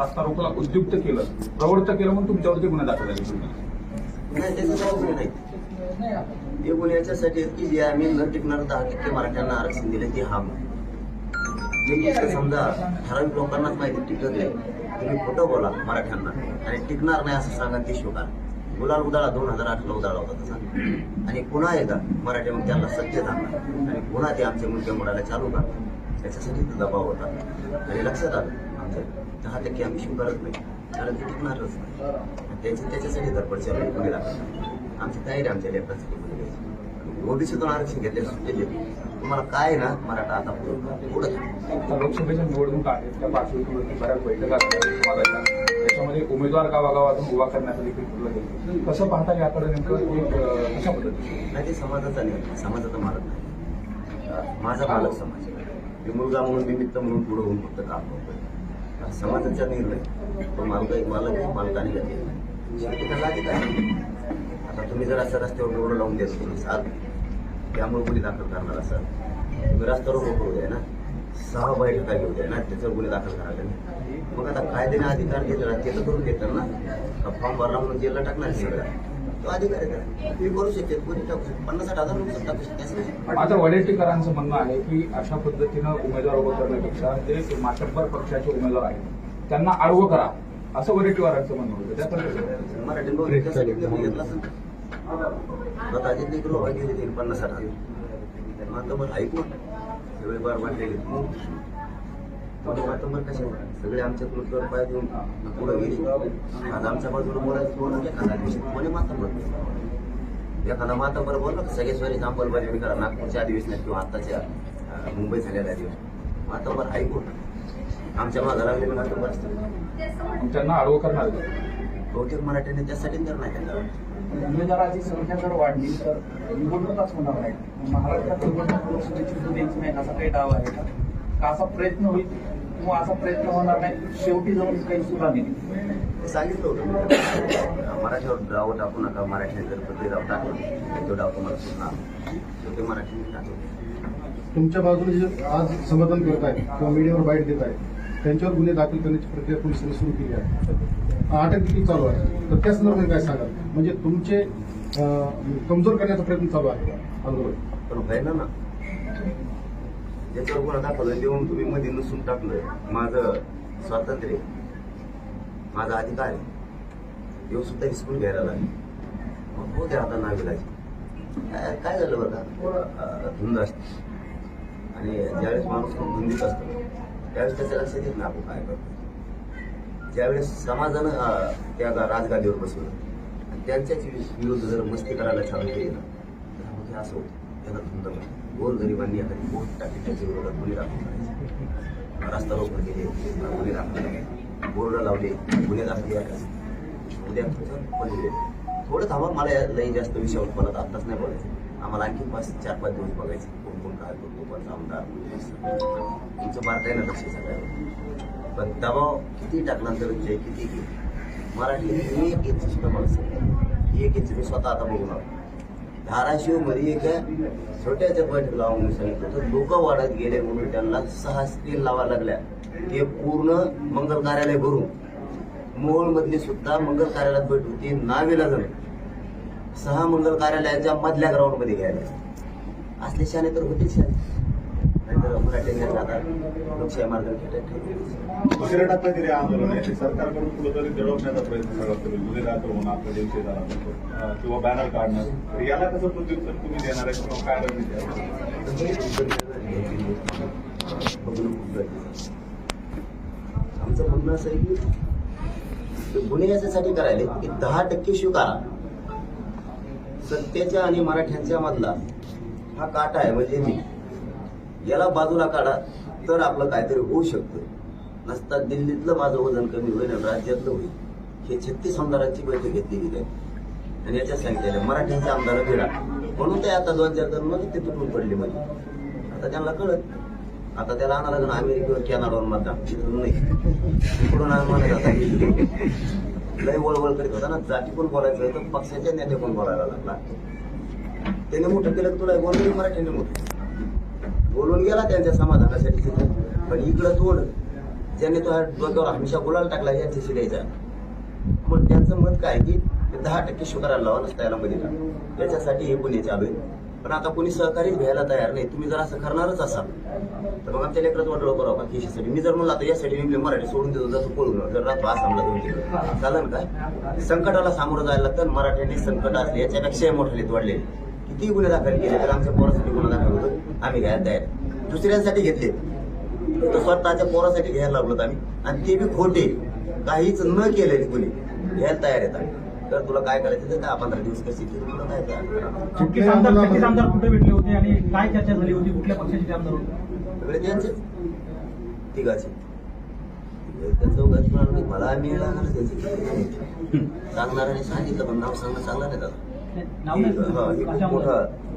रास्ता रोकोला उद्युक्त केलं प्रवृत्त केलं म्हणून तुमच्यावरती गुन्हा दाखल झाले. नाही त्याचं काही गुन्हे नाही. हे गुन्हे याच्यासाठी की जे आम्ही न टिकणार दहा टक्के मराठ्यांना आरक्षण दिले ते हा जे समजा ठराविक लोकांनाच माहिती टिकत नाही तुम्ही खोटं बोला मराठ्यांना. आणि टिकणार नाही असं सांगा ते शोका. गुलाल उदाळा दोन हजार आठला उदाळा होता तसा. आणि पुन्हा एकदा मराठी मग त्यांना सत्य सांगणार आणि पुन्हा ते आमच्या मुलगा मुलाला चालू करणार त्याच्यासाठी तो दबाव होता. आणि लक्षात आलं आमचं दहा टक्के आम्ही स्वीकारत नाही. कारण ते टिकणारच नाही. आणि त्याची त्याच्यासाठी धडपडच्या वेळी गुन्हे दाखल आमची तयारी आमच्या लेकरासाठी गुन्हे द्यायची ओबीसीतून आरक्षण घेतले सुट्टे दिले तुम्हाला काय ना मराठा आता पुढं पुढं लोकसभेच्या निवडणूक आहेत. त्या पार्श्वभूमीवरती बऱ्याच बैठका त्याच्यामध्ये उमेदवार गावागावातून उभा करण्याचं देखील ठरलं गेलं. कसं पाहता याकडे नेमकं कशा पद्धतीने? नाही ते समाजाचा नाही. समाजाचा मालक नाही. माझा मालक समाज आहे. मी मुलगा म्हणून निमित्त म्हणून पुढे होऊन फक्त काम करतोय. समाजाचा निर्णय. तो मालक एक मालक आहे, मालकाने घेतलेला शेवटी त्याला आहे. आता तुम्ही जर असं रस्त्यावर बोर्ड लावून देत तुम्ही सात. त्यामुळे गुन्हे दाखल करणार असाल. तुम्ही रस्त्यावर करू द्या ना. सहा बैठका घेऊ द्या ना. त्याच्यावर गुन्हे दाखल करायला नाही. मग आता कायद्याने अधिकार घेतला ते तर करून देतात ना. फॉर्म भरला म्हणून जेलला टाकणार सगळं? तो. तुम्ही करू शकते कोणी टाकू शकते पन्नास साठ हजार लोक टाकू शकते असं नाही. आता वडेट्टीकरांचं म्हणणं आहे की अशा पद्धतीनं उमेदवार उभं करण्यापेक्षा जे मातब्बर पक्षाचे उमेदवार आहेत. त्यांना आडवं करा असं वडेट्टीवारांचं म्हणणं होतं. त्याकडे मराठी लोक त्यासाठी घेतला असेल. स्वतःचे लेकरं व्हायला गेले ते पन्नास साठ हजार. ऐकून. सगळे बार वाटलेले थोडे मातंबर कसे सगळे आमच्या कृतीवर पाय देऊन पुढे गेले. आज आमच्या बाजूला बोलायचं कोण? एखादा कोणी मातंबर एखादा मातंबर बोलला का सगळे स्वरी अंमलबजावणी करा. नागपूरच्या अधिवेशनात किंवा आत्ताच्या अं, मुंबईत झालेल्या अधिवेशन मातंबर ऐकून आमच्या मागे लागलेले मातंबर असतात त्यांना आडवं करणार? बहुतेक मराठीने त्यासाठी निर्णय घेतला उमेदवाराची संख्या जर वाढली तर निवडणूकच होणार नाही महाराष्ट्रात निवडणूक लोकसभेची द्यायची नाही असा काही दावा आहे का? असा प्रयत्न होईल किंवा असा प्रयत्न होणार नाही शेवटी जाऊन काही सुद्धा नाही. सांगितलं होतं. मी. मराठीवर डाव टाकू नका मराठीने जर डाव टाकलं तो डाव तुम्हाला सुटणार शेवटी टाकलं तुमच्या बाजूने जे आज समाधान करत आहे किंवा मीडियावर बाईट देत आहे त्यांच्यावर गुन्हे दाखल करण्याची प्रक्रिया पोलिसांनी सुरू केली आहे. अटक देखील चालू आहे तर त्या संदर्भात काय सांगाल? म्हणजे तुमचे कमजोर करण्याचा प्रयत्न चालू आहे आंदोलन पण व्हायला ना. ज्याच्यावर गुन्हा दाखल देऊन तुम्ही मध्ये नसून टाकलं माझं स्वातंत्र्य माझा अधिकार आहे. येऊ सुद्धा हिसकून घ्यायला लागले. मग हो द्या आता नाविलाची काय झालं बघा धुंद असते आणि ज्यावेळेस माणूस खूप धुंदीत असतो त्यावेळेस त्याच्या लक्षात येत ना आपण काय करतो. ज्यावेळेस समाजानं त्या राजगादीवर बसवलं आणि त्यांच्याच विरुद्ध जर मस्ती करायला चालू केली ना तर मग हे असं होतं. त्याला धुंद म्हणतात. गोर गरिबांनी आता पोट टाकली त्याच्या विरोधात गुन्हे दाखल करायचे. रस्ता रोखून गेले गुन्हे दाखल केले बोर्ड लावले गुन्हे दाखल करायचे उद्या पण गेले. थोडं थांबा मला या लई जास्त विषयावर परत आत्ताच नाही बोलायचं. आम्हाला आणखी पाच चार पाच दिवस बघायचे. कोण कोण काय करतो कोणता आमदार तुमचं बारकाईनं लक्ष सगळ्यावर. पण दबाव किती टाकल्यानंतर जे किती मराठी एक इंच सुद्धा मला सांगितलं. एक इंच मी स्वतः आता बघून आलो. धाराशिवमध्ये एका छोट्याच्या बैठक लावून सांगितलं तर लोक वाढत गेले म्हणून त्यांना सहा स्क्रीन लावायला लागल्या. ते पूर्ण मंगल कार्यालय भरून. मोहोळमधली सुद्धा मंगल कार्यालयात भेट होती. नावेला जण सहा मंगल कार्यालयाच्या मधल्या ग्राउंडमध्ये घ्यायला असले शाने तर होते शाने. नाहीतर मराठी मार्ग दुसऱ्या टप्प्यातील आंदोलन आहे. सरकारकडून कुठेतरी दडवण्याचा प्रयत्न सगळा करेल दाखल होणं आपल्या दिवशी झाला अं, किंवा बॅनर काढणं. तर याला कसं प्रत्युत्तर तुम्ही देणार आहे? किंवा काय? आमचं म्हणणं असं आहे की गुन्हे याच्यासाठी करायले. की दहा टक्के स्वीकारा. सत्तेच्या आणि मराठ्यांच्या मधला हा काटा आहे म्हणजे मी. याला बाजूला काढा तर आपलं काहीतरी होऊ शकतं. नसता दिल्लीतलं माझं वजन कमी होईल आणि राज्यातलं होईल. हे छत्तीस आमदारांची बैठक घेतली आहे. आणि याच्यात सांगितलेलं मराठ्यांचे आमदार भिडा म्हणून ते आता दोन चार जण मग ते तुटून पडले मध्ये आता त्यांना कळत. आता त्याला आणायला लागलं अमेरिकेवर कॅनडावर मतदान. नाही. इकडून आम्हाला आता लय वळवळ करीत होता ना. जाती पण बोलायचं होतं? पक्षाच्या नेते पण बोलायला लागला? त्याने मोठं केलं तुला बोलून मराठीने मोठं. बोलून गेला त्यांच्या समाधानासाठी. तिथं पण इकडं तोड ज्यांनी तो ह्या डोक्यावर हमेशा गुलाल टाकला यांच्याशी द्यायचा मग त्यांचं मत काय की दहा टक्के शुगराला लावा नसता याला मध्ये याच्यासाठी हे पुणे चालू आहे पण आता कोणी सहकारीच घ्यायला तयार नाही तुम्ही जर असं करणारच असाल तर मग आमच्या लेकरात वाटलं करू आपण केशीसाठी. मी जर म्हणलं आता यासाठी मी मराठी सोडून देतो जसं पळून जर राहतो आसामला दोन तिकडे चालेल काय संकटाला सामोरं जायला लागतं मराठ्यांनी संकट असले याच्यापेक्षाही मोठे वाढले किती गुन्हे दाखल केले तर आमच्या पोरासाठी गुन्हा दाखल होतो. आम्ही घ्यायला तयार. दुसऱ्यांसाठी घेतले. तर स्वतःच्या पोरासाठी घ्यायला लागलो आम्ही. आणि ते बी खोटे. काहीच न केलेले गुन्हे. घ्यायला तयार येतात तर तुला काय करायचं ते दहा पंधरा दिवस कशी केली तुला काय करायचं? आमदार कुठे भेटले होते आणि काय चर्चा झाली होती? कुठल्या पक्षाचे आमदार होते? सगळे त्यांचे तिघाचे. की मला आम्ही लागणार त्यांचे सांगणाऱ्याने सांगितलं पण नाव सांगणं चांगलं नाही दादा हा, हे. मोठा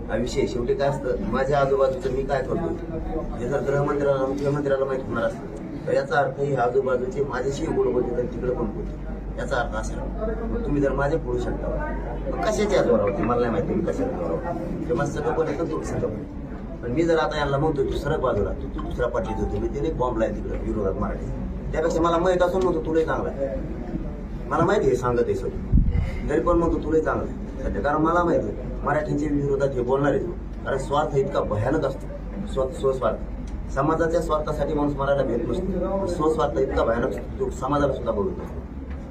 हा विषय शेवटी काय असतं माझ्या आजूबाजूचं मी काय करतो? हे जर गृहमंत्र्याला मुख्यमंत्र्याला माहीत होणार असतं तर याचा अर्थ हे आजूबाजूचे माझ्याशी गोड बोलते तर तिकडे पण बोलते याचा अर्थ असा मग तुम्ही जर माझे बोलू शकता मग कशाच्या जोरावरती मला नाही माहिती मी कशाच्या जोरावर ते माझं सगळं पण येतं तुम्ही सगळं पण मी जर आता यांना म्हणतो तू सरळ बाजूला तू तू दुसऱ्या पाठीत होतो मी तिने बॉम्ब लाईल तिकडे विरोधात मराठी त्यापेक्षा मला माहीत असून म्हणतो तुलाही चांगला आहे. मला माहिती आहे सांगत आहे सगळं. तरी पण म्हणतो तुलाही चांगलं आहे. सध्या कारण मला माहिती आहे मराठींच्या विरोधात हे बोलणार आहे कारण स्वार्थ इतका भयानक असतो. स्व स्वस्वार्थ. समाजाच्या स्वार्थासाठी माणूस मराठा भेट नसतो. स्वस्वार्थ इतका भयानक असतो तो समाजाला सुद्धा बोलतो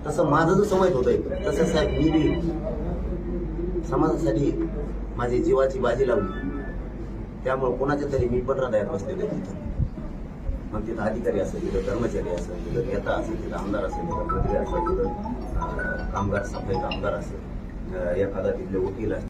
तसं माझं जो माहीत होतंय तसं साहेब मी बी समाजासाठी माझी जीवाची बाजी लावली. त्यामुळे कोणाच्या तरी मी पण हृदयात बसलेले तिथं. मग तिथं अधिकारी असेल तिथं कर्मचारी असेल तिथं नेता असेल तिथं आमदार असेल तिथं मंत्री असेल तिथं कामगार सफाई कामगार असेल. अं, एखादा तिथले वकील असेल